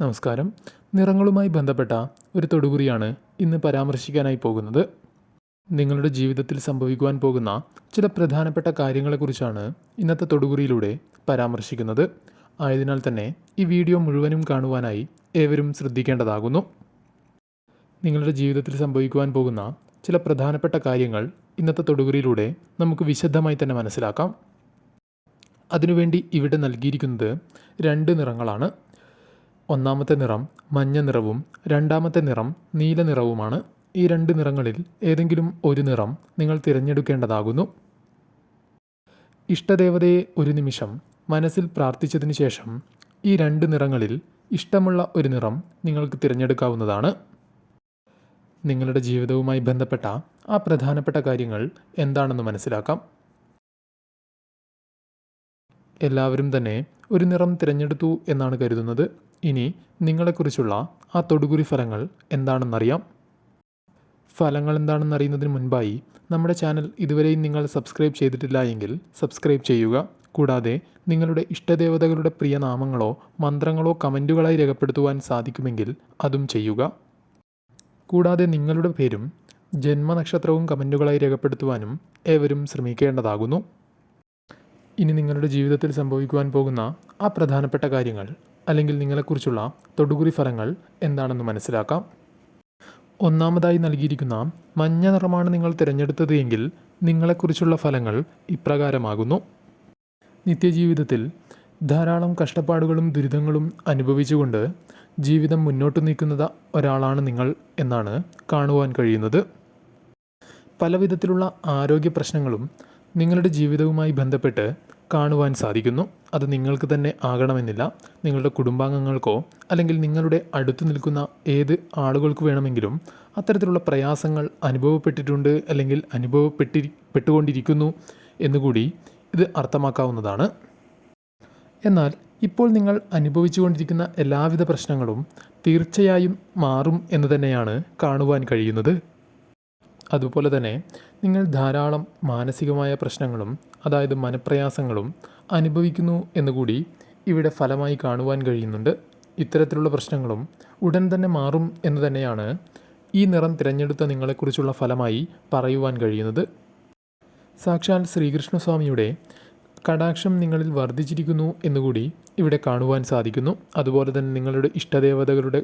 നമസ്കാരം. നിറങ്ങളുമായി ബന്ധപ്പെട്ട ഒരു തൊടുകുറിയാണ് ഇന്ന് പരാമർശിക്കാനായി പോകുന്നത്. നിങ്ങളുടെ ജീവിതത്തിൽ സംഭവിക്കുവാൻ പോകുന്ന ചില പ്രധാനപ്പെട്ട കാര്യങ്ങളെക്കുറിച്ചാണ് ഇന്നത്തെ തൊടുകുറിയിലൂടെ പരാമർശിക്കുന്നത്. ആയതിനാൽ തന്നെ ഈ വീഡിയോ മുഴുവനും കാണുവാനായി ഏവരും ശ്രദ്ധിക്കേണ്ടതാകുന്നു. നിങ്ങളുടെ ജീവിതത്തിൽ സംഭവിക്കുവാൻ പോകുന്ന ചില പ്രധാനപ്പെട്ട കാര്യങ്ങൾ ഇന്നത്തെ തൊടുകുറിയിലൂടെ നമുക്ക് വിശദമായി തന്നെ മനസ്സിലാക്കാം. അതിനുവേണ്ടി ഇവിടെ നൽകിയിരിക്കുന്നത് രണ്ട് നിറങ്ങളാണ്. ഒന്നാമത്തെ നിറം മഞ്ഞ നിറവും രണ്ടാമത്തെ നിറം നീല നിറവുമാണ്. ഈ രണ്ട് നിറങ്ങളിൽ ഏതെങ്കിലും ഒരു നിറം നിങ്ങൾ തിരഞ്ഞെടുക്കേണ്ടതാകുന്നു. ഇഷ്ടദേവതയെ ഒരു നിമിഷം മനസ്സിൽ പ്രാർത്ഥിച്ചതിന് ശേഷം ഈ രണ്ട് നിറങ്ങളിൽ ഇഷ്ടമുള്ള ഒരു നിറം നിങ്ങൾക്ക് തിരഞ്ഞെടുക്കാവുന്നതാണ്. നിങ്ങളുടെ ജീവിതവുമായി ബന്ധപ്പെട്ട ആ പ്രധാനപ്പെട്ട കാര്യങ്ങൾ എന്താണെന്ന് മനസ്സിലാക്കാം. എല്ലാവരും തന്നെ ഒരു നിറം തിരഞ്ഞെടുത്തു എന്നാണ് കരുതുന്നത്. ഇനി നിങ്ങളെക്കുറിച്ചുള്ള ആ തൊടുകുറി ഫലങ്ങൾ എന്താണെന്നറിയാം. ഫലങ്ങൾ എന്താണെന്ന് അറിയുന്നതിന് മുൻപായി നമ്മുടെ ചാനൽ ഇതുവരെയും നിങ്ങൾ സബ്സ്ക്രൈബ് ചെയ്തിട്ടില്ല എങ്കിൽ സബ്സ്ക്രൈബ് ചെയ്യുക. കൂടാതെ നിങ്ങളുടെ ഇഷ്ടദേവതകളുടെ പ്രിയ നാമങ്ങളോ മന്ത്രങ്ങളോ കമന്റുകളായി രേഖപ്പെടുത്തുവാൻ സാധിക്കുമെങ്കിൽ അതും ചെയ്യുക. കൂടാതെ നിങ്ങളുടെ പേരും ജന്മനക്ഷത്രവും കമന്റുകളായി രേഖപ്പെടുത്തുവാനും ഏവരും ശ്രമിക്കേണ്ടതാകുന്നു. ഇനി നിങ്ങളുടെ ജീവിതത്തിൽ സംഭവിക്കുവാൻ പോകുന്ന ആ പ്രധാനപ്പെട്ട കാര്യങ്ങൾ അല്ലെങ്കിൽ നിങ്ങളെക്കുറിച്ചുള്ള തൊടുകുറി ഫലങ്ങൾ എന്താണെന്ന് മനസ്സിലാക്കാം. ഒന്നാമതായി നൽകിയിരിക്കുന്ന മഞ്ഞ നിറമാണ് നിങ്ങൾ തിരഞ്ഞെടുത്തത് എങ്കിൽ നിങ്ങളെക്കുറിച്ചുള്ള ഫലങ്ങൾ ഇപ്രകാരമാകുന്നു. നിത്യജീവിതത്തിൽ ധാരാളം കഷ്ടപ്പാടുകളും ദുരിതങ്ങളും അനുഭവിച്ചുകൊണ്ട് ജീവിതം മുന്നോട്ട് നീക്കുന്നത് ഒരാളാണ് നിങ്ങൾ എന്നാണ് കാണുവാൻ കഴിയുന്നത്. പലവിധത്തിലുള്ള ആരോഗ്യ പ്രശ്നങ്ങളും നിങ്ങളുടെ ജീവിതവുമായി ബന്ധപ്പെട്ട് കാണുവാൻ സാധിക്കുന്നു. അത് നിങ്ങൾക്ക് തന്നെ ആകണമെന്നില്ല. നിങ്ങളുടെ കുടുംബാംഗങ്ങൾക്കോ അല്ലെങ്കിൽ നിങ്ങളുടെ അടുത്ത് നിൽക്കുന്ന ഏത് ആളുകൾക്ക് വേണമെങ്കിലും അത്തരത്തിലുള്ള പ്രയാസങ്ങൾ അനുഭവപ്പെട്ടിട്ടുണ്ട് അല്ലെങ്കിൽ അനുഭവപ്പെട്ടി പെട്ടുകൊണ്ടിരിക്കുന്നു എന്നുകൂടി ഇത് അർത്ഥമാക്കാവുന്നതാണ്. എന്നാൽ ഇപ്പോൾ നിങ്ങൾ അനുഭവിച്ചുകൊണ്ടിരിക്കുന്ന എല്ലാവിധ പ്രശ്നങ്ങളും തീർച്ചയായും മാറും എന്ന് തന്നെയാണ് കാണുവാൻ കഴിയുന്നത്. അതുപോലെ തന്നെ നിങ്ങൾ ധാരാളം മാനസികമായ പ്രശ്നങ്ങളും അതായത് മനപ്രയാസങ്ങളും അനുഭവിക്കുന്നു എന്നുകൂടി ഇവിടെ ഫലമായി കാണുവാൻ കഴിയുന്നുണ്ട്. ഇത്തരത്തിലുള്ള പ്രശ്നങ്ങളും ഉടൻ തന്നെ മാറും എന്ന് തന്നെയാണ് ഈ നിറം തിരഞ്ഞെടുത്ത നിങ്ങളെക്കുറിച്ചുള്ള ഫലമായി പറയുവാൻ കഴിയുന്നത്. സാക്ഷാൽ ശ്രീകൃഷ്ണസ്വാമിയുടെ കടാക്ഷം നിങ്ങളിൽ വർദ്ധിച്ചിരിക്കുന്നു എന്നുകൂടി ഇവിടെ കാണുവാൻ സാധിക്കുന്നു. അതുപോലെ തന്നെ നിങ്ങളുടെ ഇഷ്ടദേവതകളുടെ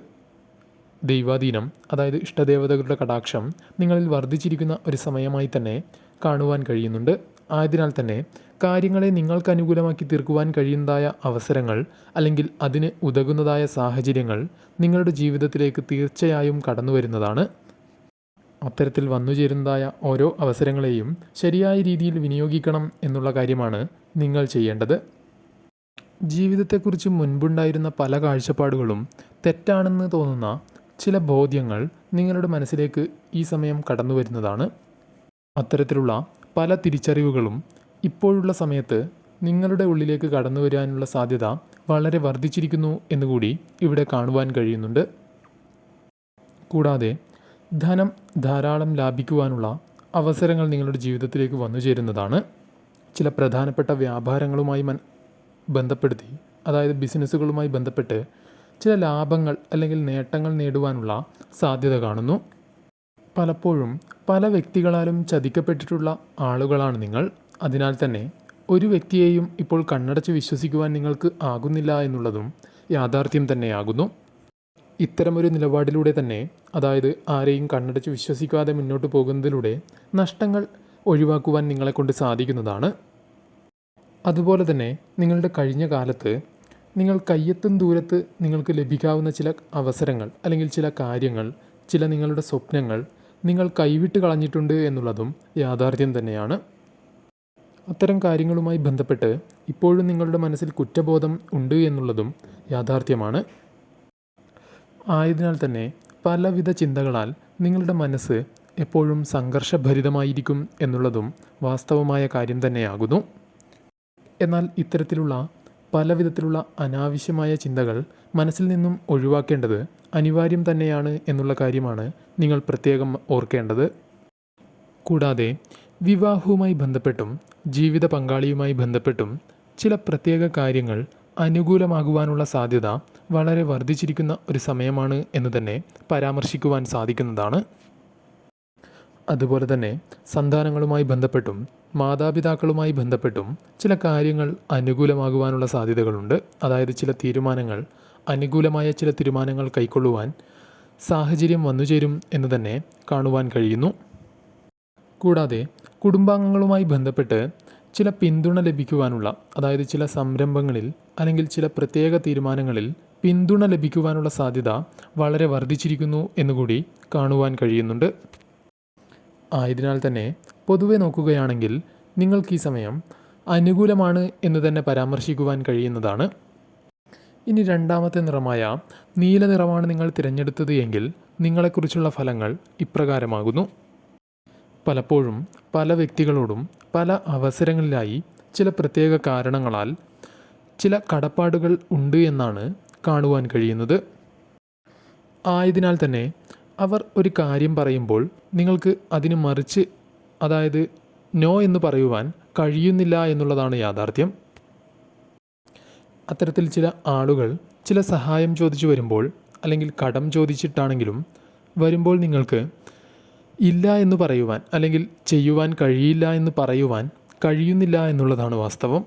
ദൈവാധീനം അതായത് ഇഷ്ടദേവതകളുടെ കടാക്ഷം നിങ്ങളിൽ വർദ്ധിച്ചിരിക്കുന്ന ഒരു സമയമായി തന്നെ കാണുവാൻ കഴിയുന്നുണ്ട്. ആയതിനാൽ തന്നെ കാര്യങ്ങളെ നിങ്ങൾക്ക് അനുകൂലമാക്കി തീർക്കുവാൻ കഴിയുന്നതായ അവസരങ്ങൾ അല്ലെങ്കിൽ അതിന് ഉതകുന്നതായ സാഹചര്യങ്ങൾ നിങ്ങളുടെ ജീവിതത്തിലേക്ക് തീർച്ചയായും കടന്നു വരുന്നതാണ് അത്തരത്തിൽ വന്നു ചേരുന്നതായ ഓരോ അവസരങ്ങളെയും ശരിയായ രീതിയിൽ വിനിയോഗിക്കണം എന്നുള്ള കാര്യമാണ് നിങ്ങൾ ചെയ്യേണ്ടത്. ജീവിതത്തെക്കുറിച്ച് മുൻപുണ്ടായിരുന്ന പല കാഴ്ചപ്പാടുകളും തെറ്റാണെന്ന് തോന്നുന്ന ചില ബോധ്യങ്ങൾ നിങ്ങളുടെ മനസ്സിലേക്ക് ഈ സമയം കടന്നു വരുന്നതാണ് അത്തരത്തിലുള്ള പല തിരിച്ചറിവുകളും ഇപ്പോഴുള്ള സമയത്ത് നിങ്ങളുടെ ഉള്ളിലേക്ക് കടന്നു വരാനുള്ള സാധ്യത വളരെ വർദ്ധിച്ചിരിക്കുന്നു എന്നുകൂടി ഇവിടെ കാണുവാൻ കഴിയുന്നുണ്ട്. കൂടാതെ ധനം ധാരാളം ലാഭിക്കുവാനുള്ള അവസരങ്ങൾ നിങ്ങളുടെ ജീവിതത്തിലേക്ക് വന്നു ചേരുന്നതാണ്. ചില പ്രധാനപ്പെട്ട വ്യാപാരങ്ങളുമായി മൻ ബന്ധപ്പെടുത്തി അതായത് ബിസിനസ്സുകളുമായി ബന്ധപ്പെട്ട് ചില ലാഭങ്ങൾ അല്ലെങ്കിൽ നേട്ടങ്ങൾ നേടുവാനുള്ള സാധ്യത കാണുന്നു. പലപ്പോഴും പല വ്യക്തികളാലും ചതിക്കപ്പെട്ടിട്ടുള്ള ആളുകളാണ് നിങ്ങൾ. അതിനാൽ തന്നെ ഒരു വ്യക്തിയെയും ഇപ്പോൾ കണ്ണടച്ച് വിശ്വസിക്കുവാൻ നിങ്ങൾക്ക് ആകുന്നില്ല എന്നുള്ളതും യാഥാർത്ഥ്യം തന്നെയാകുന്നു. ഇത്തരമൊരു നിലപാടിലൂടെ തന്നെ അതായത് ആരെയും കണ്ണടച്ച് വിശ്വസിക്കാതെ മുന്നോട്ട് പോകുന്നതിലൂടെ നഷ്ടങ്ങൾ ഒഴിവാക്കുവാൻ നിങ്ങളെക്കൊണ്ട് സാധിക്കുന്നതാണ്. അതുപോലെ തന്നെ നിങ്ങളുടെ കഴിഞ്ഞ കാലത്ത് നിങ്ങൾ കയ്യെത്തും ദൂരത്ത് നിങ്ങൾക്ക് ലഭിക്കാവുന്ന ചില അവസരങ്ങൾ അല്ലെങ്കിൽ ചില കാര്യങ്ങൾ ചില നിങ്ങളുടെ സ്വപ്നങ്ങൾ നിങ്ങൾ കൈവിട്ട് കളഞ്ഞിട്ടുണ്ട് എന്നുള്ളതും യാഥാർത്ഥ്യം തന്നെയാണ്. അത്തരം കാര്യങ്ങളുമായി ബന്ധപ്പെട്ട് ഇപ്പോഴും നിങ്ങളുടെ മനസ്സിൽ കുറ്റബോധം ഉണ്ട് എന്നുള്ളതും യാഥാർത്ഥ്യമാണ്. ആയതിനാൽ തന്നെ പലവിധ ചിന്തകളാൽ നിങ്ങളുടെ മനസ്സ് എപ്പോഴും സംഘർഷഭരിതമായിരിക്കും എന്നുള്ളതും വാസ്തവമായ കാര്യം തന്നെയാകുന്നു. എന്നാൽ ഇത്തരത്തിലുള്ള പലവിധത്തിലുള്ള അനാവശ്യമായ ചിന്തകൾ മനസ്സിൽ നിന്നും ഒഴിവാക്കേണ്ടത് അനിവാര്യം തന്നെയാണ് എന്നുള്ള കാര്യമാണ് നിങ്ങൾ പ്രത്യേകം ഓർക്കേണ്ടത്. കൂടാതെ വിവാഹവുമായി ബന്ധപ്പെട്ടും ജീവിത പങ്കാളിയുമായി ബന്ധപ്പെട്ടും ചില പ്രത്യേക കാര്യങ്ങൾ അനുകൂലമാകുവാനുള്ള സാധ്യത വളരെ വർദ്ധിച്ചിരിക്കുന്ന ഒരു സമയമാണ് എന്ന് തന്നെ പരാമർശിക്കുവാൻ സാധിക്കുന്നതാണ്. അതുപോലെ തന്നെ സന്താനങ്ങളുമായി ബന്ധപ്പെട്ടും മാതാപിതാക്കളുമായി ബന്ധപ്പെട്ടും ചില കാര്യങ്ങൾ അനുകൂലമാകുവാനുള്ള സാധ്യതകളുണ്ട്. അതായത് ചില തീരുമാനങ്ങൾ അനുകൂലമായ ചില തീരുമാനങ്ങൾ കൈക്കൊള്ളുവാൻ സാഹചര്യം വന്നുചേരും എന്ന് തന്നെ കാണുവാൻ കഴിയുന്നു. കൂടാതെ കുടുംബാംഗങ്ങളുമായി ബന്ധപ്പെട്ട് ചില പിന്തുണ ലഭിക്കുവാനുള്ള അതായത് ചില സംരംഭങ്ങളിൽ അല്ലെങ്കിൽ ചില പ്രത്യേക തീരുമാനങ്ങളിൽ പിന്തുണ ലഭിക്കുവാനുള്ള സാധ്യത വളരെ വർദ്ധിച്ചിരിക്കുന്നു എന്നുകൂടി കാണുവാൻ കഴിയുന്നുണ്ട്. ആയതിനാൽ തന്നെ പൊതുവെ നോക്കുകയാണെങ്കിൽ നിങ്ങൾക്ക് ഈ സമയം അനുകൂലമാണ് എന്ന് തന്നെ പരാമർശിക്കുവാൻ കഴിയുന്നതാണ്. ഇനി രണ്ടാമത്തെ നിറമായ നീല നിറമാണ് നിങ്ങൾ തിരഞ്ഞെടുത്തത് എങ്കിൽ നിങ്ങളെക്കുറിച്ചുള്ള ഫലങ്ങൾ ഇപ്രകാരമാകുന്നു. പലപ്പോഴും പല വ്യക്തികളോടും പല അവസരങ്ങളിലായി ചില പ്രത്യേക കാരണങ്ങളാൽ ചില കടപ്പാടുകൾ ഉണ്ട് എന്നാണ് കാണുവാൻ കഴിയുന്നത്. ആയതിനാൽ തന്നെ അവർ ഒരു കാര്യം പറയുമ്പോൾ നിങ്ങൾക്ക് അതിന് മറിച്ച് അതായത് നോ എന്ന് പറയുവാൻ കഴിയുന്നില്ല എന്നുള്ളതാണ് യാഥാർത്ഥ്യം. അത്തരത്തിൽ ചില ആളുകൾ ചില സഹായം ചോദിച്ചു വരുമ്പോൾ അല്ലെങ്കിൽ കടം ചോദിച്ചിട്ടാണെങ്കിലും വരുമ്പോൾ നിങ്ങൾക്ക് ഇല്ല എന്ന് പറയുവാൻ അല്ലെങ്കിൽ ചെയ്യുവാൻ കഴിയില്ല എന്ന് പറയുവാൻ കഴിയുന്നില്ല എന്നുള്ളതാണ് വാസ്തവം.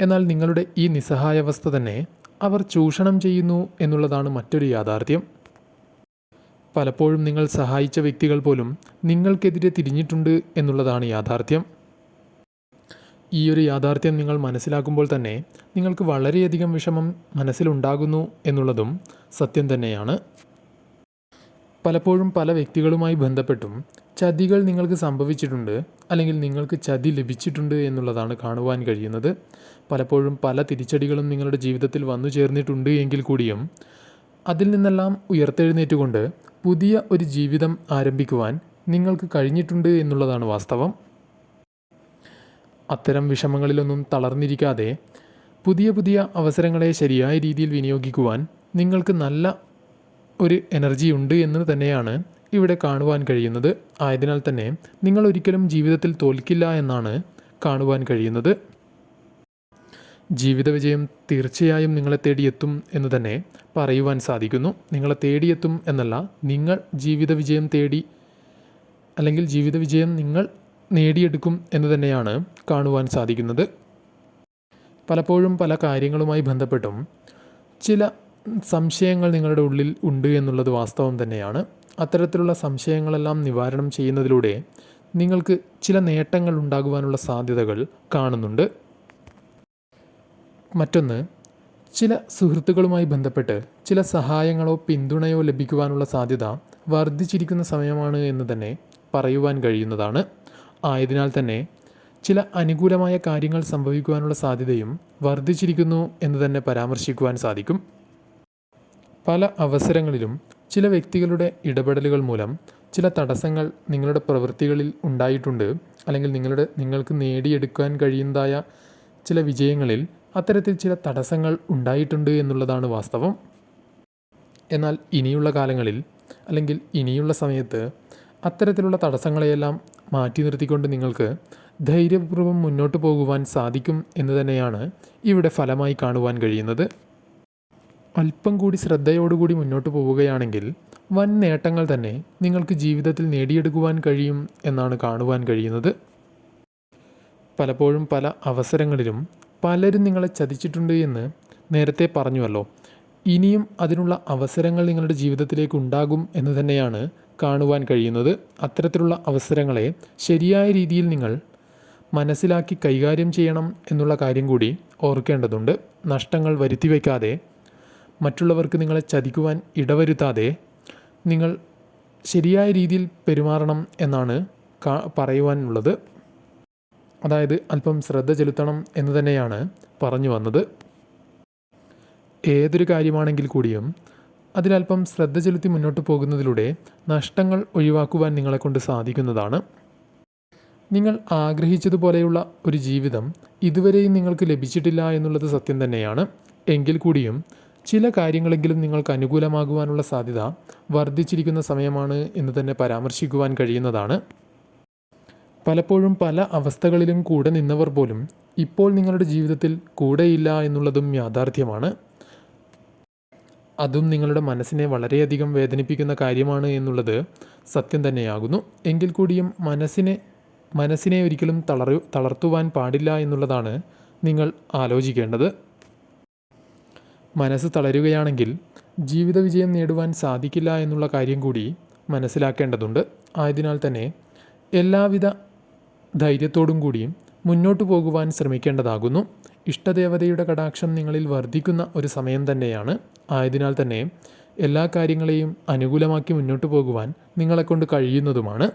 എന്നാൽ നിങ്ങളുടെ ഈ നിസ്സഹായാവസ്ഥ തന്നെ അവർ ചൂഷണം ചെയ്യുന്നു എന്നുള്ളതാണ് മറ്റൊരു യാഥാർത്ഥ്യം. പലപ്പോഴും നിങ്ങൾ സഹായിച്ച വ്യക്തികൾ പോലും നിങ്ങൾക്കെതിരെ തിരിഞ്ഞിട്ടുണ്ട് എന്നുള്ളതാണ് യാഥാർത്ഥ്യം. ഈ ഒരു യാഥാർത്ഥ്യം നിങ്ങൾ മനസ്സിലാക്കുമ്പോൾ തന്നെ നിങ്ങൾക്ക് വളരെയധികം വിഷമം മനസ്സിലുണ്ടാകുന്നു എന്നുള്ളതും സത്യം തന്നെയാണ്. പലപ്പോഴും പല വ്യക്തികളുമായി ബന്ധപ്പെട്ടും ചതികൾ നിങ്ങൾക്ക് സംഭവിച്ചിട്ടുണ്ട് അല്ലെങ്കിൽ നിങ്ങൾക്ക് ചതി ലഭിച്ചിട്ടുണ്ട് എന്നുള്ളതാണ് കാണുവാൻ കഴിയുന്നത്. പലപ്പോഴും പല തിരിച്ചടികളും നിങ്ങളുടെ ജീവിതത്തിൽ വന്നു ചേർന്നിട്ടുണ്ട് എങ്കിൽ കൂടിയും അതിൽ നിന്നെല്ലാം ഉയർത്തെഴുന്നേറ്റുകൊണ്ട് പുതിയ ഒരു ജീവിതം ആരംഭിക്കുവാൻ നിങ്ങൾക്ക് കഴിഞ്ഞിട്ടുണ്ട് എന്നുള്ളതാണ് വാസ്തവം. അത്തരം വിഷമങ്ങളിലൊന്നും തളർന്നിരിക്കാതെ പുതിയ പുതിയ അവസരങ്ങളെ ശരിയായ രീതിയിൽ വിനിയോഗിക്കുവാൻ നിങ്ങൾക്ക് നല്ല ഒരു എനർജി ഉണ്ട് എന്ന് തന്നെയാണ് ഇവിടെ കാണുവാൻ കഴിയുന്നത്. ആയതിനാൽ തന്നെ നിങ്ങൾ ഒരിക്കലും ജീവിതത്തിൽ തോൽക്കില്ല എന്നാണ് കാണുവാൻ കഴിയുന്നത്. ജീവിത വിജയം തീർച്ചയായും നിങ്ങളെ തേടിയെത്തും എന്ന് തന്നെ പറയുവാൻ സാധിക്കുന്നു. നിങ്ങളെ തേടിയെത്തും എന്നല്ല നിങ്ങൾ ജീവിത വിജയം തേടി അല്ലെങ്കിൽ ജീവിത വിജയം നിങ്ങൾ നേടിയെടുക്കും എന്ന് തന്നെയാണ് കാണുവാൻ സാധിക്കുന്നത്. പലപ്പോഴും പല കാര്യങ്ങളുമായി ബന്ധപ്പെട്ടും ചില സംശയങ്ങൾ നിങ്ങളുടെ ഉള്ളിൽ ഉണ്ട് എന്നുള്ളത് വാസ്തവം തന്നെയാണ്. അത്തരത്തിലുള്ള സംശയങ്ങളെല്ലാം നിവാരണം ചെയ്യുന്നതിലൂടെ നിങ്ങൾക്ക് ചില നേട്ടങ്ങൾ ഉണ്ടാകുവാനുള്ള സാധ്യതകൾ കാണുന്നുണ്ട്. മറ്റൊന്ന് ചില സുഹൃത്തുക്കളുമായി ബന്ധപ്പെട്ട് ചില സഹായങ്ങളോ പിന്തുണയോ ലഭിക്കുവാനുള്ള സാധ്യത വർദ്ധിച്ചിരിക്കുന്ന സമയമാണ് എന്ന് തന്നെ പറയുവാൻ കഴിയുന്നതാണ്. ആയതിനാൽ തന്നെ ചില അനുകൂലമായ കാര്യങ്ങൾ സംഭവിക്കുവാനുള്ള സാധ്യതയും വർദ്ധിച്ചിരിക്കുന്നു എന്ന് തന്നെ പരാമർശിക്കുവാൻ സാധിക്കും. പല അവസരങ്ങളിലും ചില വ്യക്തികളുടെ ഇടപെടലുകൾ മൂലം ചില തടസ്സങ്ങൾ നിങ്ങളുടെ പ്രവൃത്തികളിൽ ഉണ്ടായിട്ടുണ്ട്. അല്ലെങ്കിൽ നിങ്ങളുടെ നിങ്ങൾക്ക് നേടിയെടുക്കാൻ കഴിയുന്നതായ ചില വിജയങ്ങളിൽ അത്തരത്തിൽ ചില തടസ്സങ്ങൾ ഉണ്ടായിട്ടുണ്ട് എന്നുള്ളതാണ് വാസ്തവം. എന്നാൽ ഇനിയുള്ള കാലങ്ങളിൽ അല്ലെങ്കിൽ ഇനിയുള്ള സമയത്ത് അത്തരത്തിലുള്ള തടസ്സങ്ങളെയെല്ലാം മാറ്റി നിർത്തിക്കൊണ്ട് നിങ്ങൾക്ക് ധൈര്യപൂർവം മുന്നോട്ട് പോകുവാൻ സാധിക്കും എന്ന് തന്നെയാണ് ഇവിടെ ഫലമായി കാണുവാൻ കഴിയുന്നത്. അല്പം കൂടി ശ്രദ്ധയോടുകൂടി മുന്നോട്ട് പോവുകയാണെങ്കിൽ വൻ നേട്ടങ്ങൾ തന്നെ നിങ്ങൾക്ക് ജീവിതത്തിൽ നേടിയെടുക്കുവാൻ കഴിയും എന്നാണ് കാണുവാൻ കഴിയുന്നത്. പലപ്പോഴും പല അവസരങ്ങളിലും പലരും നിങ്ങളെ ചതിച്ചിട്ടുണ്ട് എന്ന് നേരത്തെ പറഞ്ഞുവല്ലോ. ഇനിയും അതിനുള്ള അവസരങ്ങൾ നിങ്ങളുടെ ജീവിതത്തിലേക്ക് ഉണ്ടാകും എന്ന് തന്നെയാണ് കാണുവാൻ കഴിയുന്നത് അത്തരത്തിലുള്ള അവസരങ്ങളെ ശരിയായ രീതിയിൽ നിങ്ങൾ മനസ്സിലാക്കി കൈകാര്യം ചെയ്യണം എന്നുള്ള കാര്യം കൂടി ഓർക്കേണ്ടതുണ്ട്. നഷ്ടങ്ങൾ വരുത്തി വയ്ക്കാതെ മറ്റുള്ളവർക്ക് നിങ്ങളെ ചതിക്കുവാൻ ഇടവരുത്താതെ നിങ്ങൾ ശരിയായ രീതിയിൽ പെരുമാറണം എന്നാണ് പറയുവാനുള്ളത്. അതായത് അല്പം ശ്രദ്ധ ചെലുത്തണം എന്ന് തന്നെയാണ് പറഞ്ഞു വന്നത്. ഏതൊരു കാര്യമാണെങ്കിൽ കൂടിയും അതിലല്പം ശ്രദ്ധ ചെലുത്തി മുന്നോട്ട് പോകുന്നതിലൂടെ നഷ്ടങ്ങൾ ഒഴിവാക്കുവാൻ നിങ്ങളെക്കൊണ്ട് സാധിക്കുന്നതാണ്. നിങ്ങൾ ആഗ്രഹിച്ചതുപോലെയുള്ള ഒരു ജീവിതം ഇതുവരെയും നിങ്ങൾക്ക് ലഭിച്ചിട്ടില്ല എന്നുള്ളത് സത്യം തന്നെയാണ്. എങ്കിൽ കൂടിയും ചില കാര്യങ്ങളെങ്കിലും നിങ്ങൾക്ക് അനുകൂലമാകുവാനുള്ള സാധ്യത വർദ്ധിച്ചിരിക്കുന്ന സമയമാണ് എന്ന് തന്നെ പരാമർശിക്കുവാൻ കഴിയുന്നതാണ്. പലപ്പോഴും പല അവസ്ഥകളിലും കൂടെ നിന്നവർ പോലും ഇപ്പോൾ നിങ്ങളുടെ ജീവിതത്തിൽ കൂടെയില്ല എന്നുള്ളതും യാഥാർത്ഥ്യമാണ്. അതും നിങ്ങളുടെ മനസ്സിനെ വളരെയധികം വേദനിപ്പിക്കുന്ന കാര്യമാണ് എന്നുള്ളത് സത്യം തന്നെയാകുന്നു. എങ്കിൽ കൂടിയും മനസ്സിനെ മനസ്സിനെ ഒരിക്കലും തളറു തളർത്തുവാൻ പാടില്ല എന്നുള്ളതാണ് നിങ്ങൾ ആലോചിക്കേണ്ടത്. മനസ്സ് തളരുകയാണെങ്കിൽ ജീവിത വിജയം നേടുവാൻ സാധിക്കില്ല എന്നുള്ള കാര്യം കൂടി മനസ്സിലാക്കേണ്ടതുണ്ട്. ആയതിനാൽ തന്നെ എല്ലാവിധ ധൈര്യത്തോടും കൂടിയും മുന്നോട്ട് പോകുവാൻ ശ്രമിക്കേണ്ടതാകുന്നു. ഇഷ്ടദേവതയുടെ കടാക്ഷം നിങ്ങളിൽ വർദ്ധിക്കുന്ന ഒരു സമയം തന്നെയാണ്. ആയതിനാൽ തന്നെ എല്ലാ കാര്യങ്ങളെയും അനുകൂലമാക്കി മുന്നോട്ട് പോകുവാൻ നിങ്ങളെക്കൊണ്ട് കഴിയുന്നതുമാണ്.